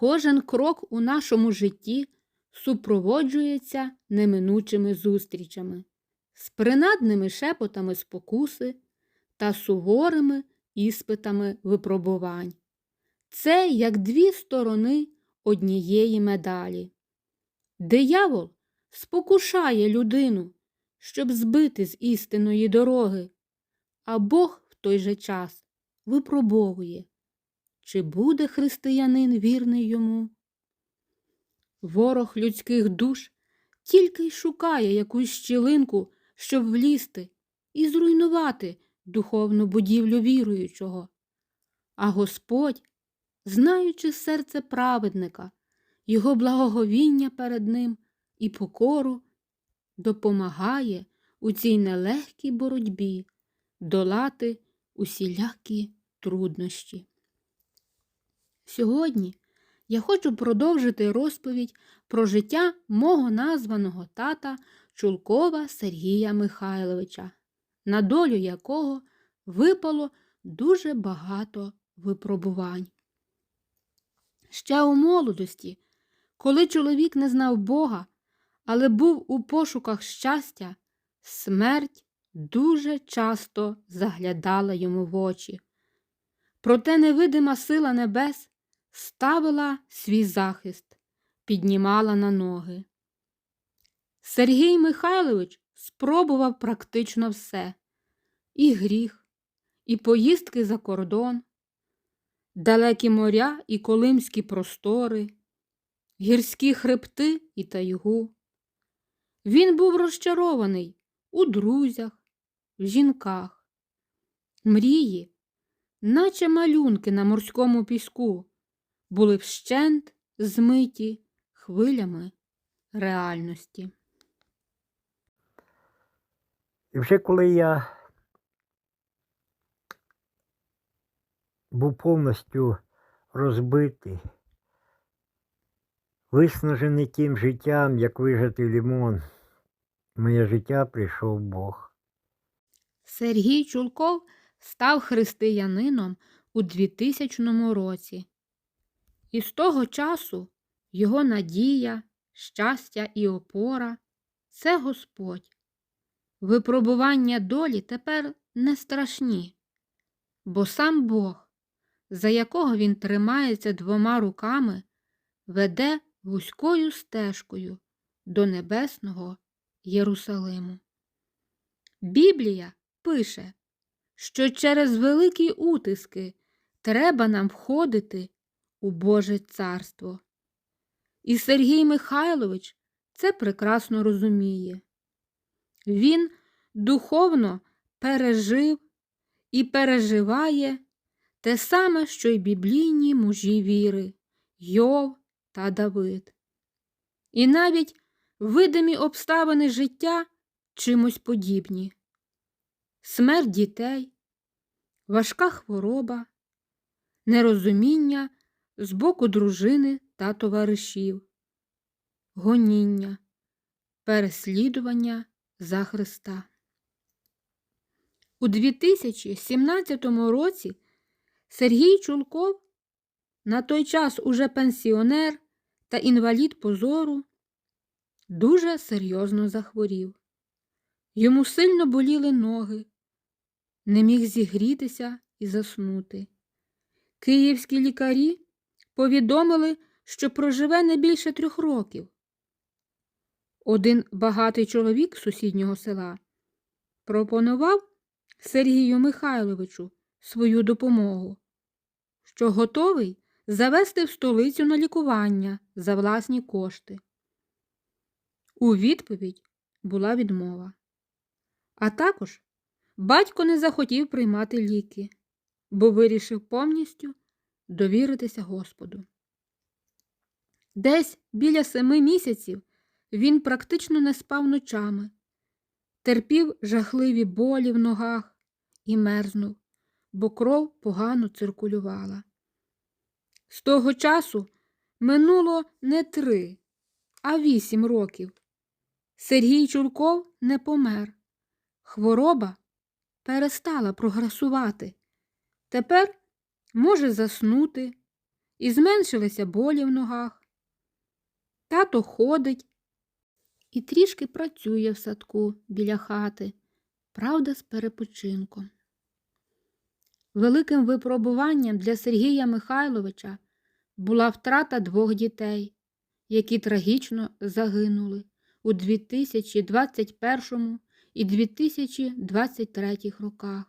Кожен крок у нашому житті супроводжується неминучими зустрічами, з принадними шепотами спокуси та суворими іспитами випробувань. Це як дві сторони однієї медалі. Диявол спокушає людину, щоб збити з істинної дороги, а Бог в той же час випробовує, чи буде християнин вірний йому. Ворог людських душ тільки й шукає якусь щілинку, щоб влізти і зруйнувати духовну будівлю віруючого. А Господь, знаючи серце праведника, його благоговіння перед ним і покору, допомагає у цій нелегкій боротьбі долати усілякі труднощі. Сьогодні я хочу продовжити розповідь про життя мого названого тата Чулкова Сергія Михайловича, на долю якого випало дуже багато випробувань. Ще у молодості, коли чоловік не знав Бога, але був у пошуках щастя, смерть дуже часто заглядала йому в очі. Проте невидима сила небес ставила свій захист, піднімала на ноги. Сергій Михайлович спробував практично все і гріх, і поїздки за кордон, далекі моря і колимські простори, гірські хребти і тайгу. Він був розчарований у друзях, в жінках. Мрії, наче малюнки на морському піску, були вщент змиті хвилями реальності. І вже коли я був повністю розбитий, виснажений тим життям, як вижатий лімон, в моє життя прийшов Бог. Сергій Чулков став християнином у 2000 році. І з того часу його надія, щастя і опора це Господь. Випробування долі тепер не страшні, бо сам Бог, за якого він тримається двома руками, веде вузькою стежкою до небесного Єрусалиму. Біблія пише, що через великі утиски треба нам входити у Боже царство. І Сергій Михайлович це прекрасно розуміє. Він духовно пережив і переживає те саме, що й біблійні мужі віри Йов та Давид. І навіть видимі обставини життя чимось подібні. Смерть дітей, важка хвороба, нерозуміння з боку дружини та товаришів, гоніння, переслідування за Христа. У 2017 році Сергій Чулков, на той час уже пенсіонер та інвалід позору, дуже серйозно захворів. Йому сильно боліли ноги, не міг зігрітися і заснути. Київські лікарі повідомили, що проживе не більше трьох років. Один багатий чоловік сусіднього села пропонував Сергію Михайловичу свою допомогу, що готовий завести в столицю на лікування за власні кошти. У відповідь була відмова. А також батько не захотів приймати ліки, бо вирішив повністю довіритися Господу. Десь біля семи місяців він практично не спав ночами, терпів жахливі болі в ногах і мерзнув, бо кров погано циркулювала. З того часу минуло не три, а вісім років. Сергій Чулков не помер. Хвороба перестала прогресувати. Тепер може заснути і зменшилися болі в ногах. Тато ходить і трішки працює в садку біля хати, правда, з перепочинком. Великим випробуванням для Сергія Михайловича була втрата двох дітей, які трагічно загинули у 2021 і 2023 роках.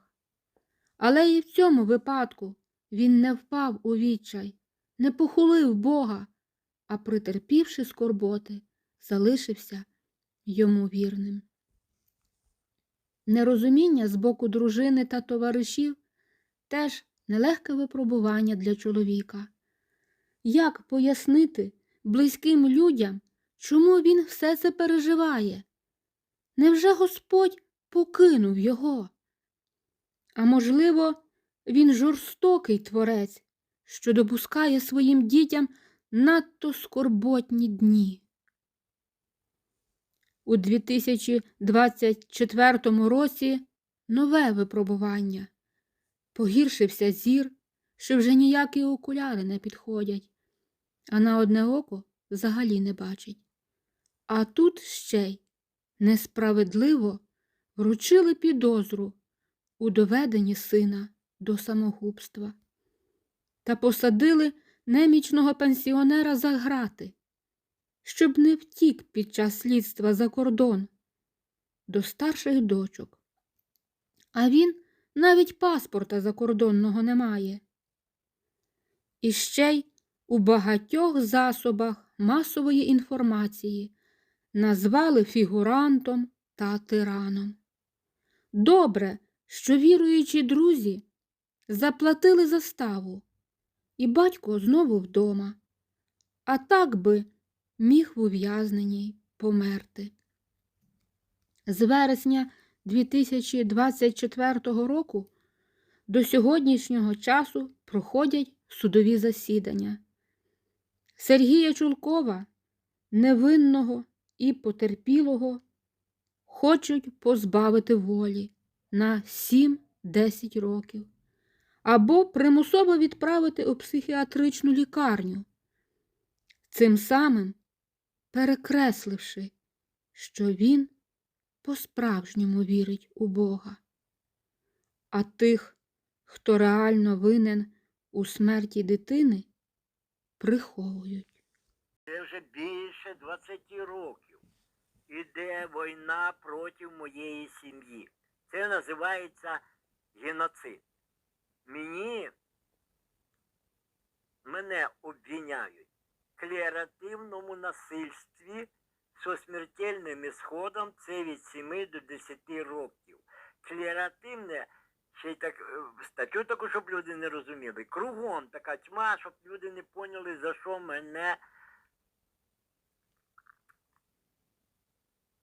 Але і в цьому випадку він не впав у відчай, не похулив Бога, а притерпівши скорботи, залишився йому вірним. Нерозуміння з боку дружини та товаришів теж нелегке випробування для чоловіка. Як пояснити близьким людям, чому він все це переживає? Невже Господь покинув його? А можливо, він жорстокий творець, що допускає своїм дітям надто скорботні дні. У 2024 році нове випробування. Погіршився зір, що вже ніякі окуляри не підходять, а на одне око взагалі не бачить. А тут ще й несправедливо вручили підозру у доведенні сина до самогубства та посадили немічного пенсіонера за грати, щоб не втік під час слідства за кордон до старших дочок. А він навіть паспорта закордонного не має. І ще й у багатьох засобах масової інформації назвали фігурантом та тираном. Добре, що віруючі друзі заплатили заставу, і батько знову вдома, а так би міг в ув'язненій померти. З вересня 2024 року до сьогоднішнього часу проходять судові засідання. Сергія Чулкова, невинного і потерпілого, хочуть позбавити волі на 7-10 років або примусово відправити у психіатричну лікарню, цим самим перекресливши, що він по-справжньому вірить у Бога. А тих, хто реально винен у смерті дитини, приховують. Це вже більше 20 років. Іде війна проти моєї сім'ї. Це називається геноцид. Мені мене обвиняють в клеративному насильстві зі смертельним ісходом це від 7 до 10 років. Клеративне, ще й так е, статтю таку, щоб люди не розуміли. Кругом така тьма, щоб люди не поняли, за що мене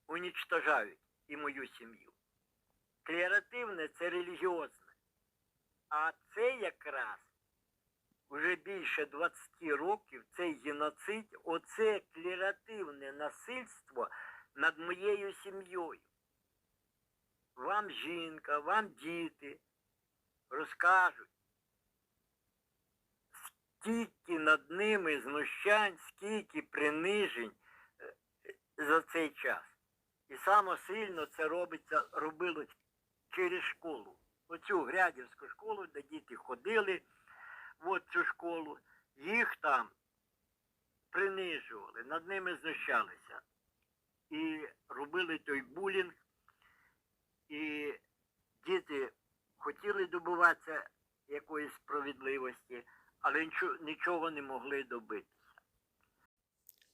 унічтожають і мою сім'ю. Клеративне це релігіозне. А це якраз вже більше 20 років цей геноцид, оце клеративне насильство над моєю сім'єю. Вам жінка, вам діти розкажуть, скільки над ними знущань, скільки принижень е, за цей час. І саме сильно це робиться, робилось через школу. Оцю Грядівську школу, де діти ходили, в цю школу, їх там принижували, над ними знущалися. І робили той булінг, і діти хотіли добиватися якоїсь справедливості, але нічого не могли добитися.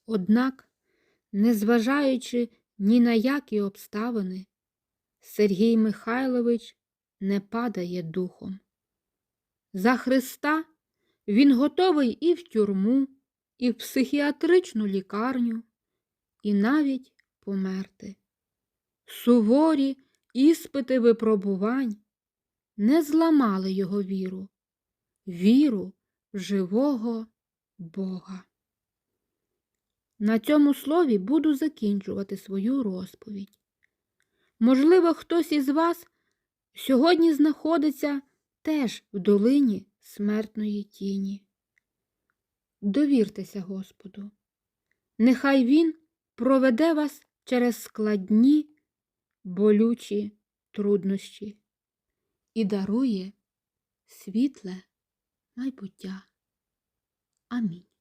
Однак, незважаючи ні на які обставини, Сергій Михайлович не падає духом. За Христа він готовий і в тюрму, і в психіатричну лікарню, і навіть померти. Суворі іспити випробувань не зламали його віру, віру в живого Бога. На цьому слові буду закінчувати свою розповідь. Можливо, хтось із вас сьогодні знаходиться теж в долині смертної тіні. довіртеся Господу. Нехай Він проведе вас через складні, болючі труднощі і дарує світле майбуття. Амінь.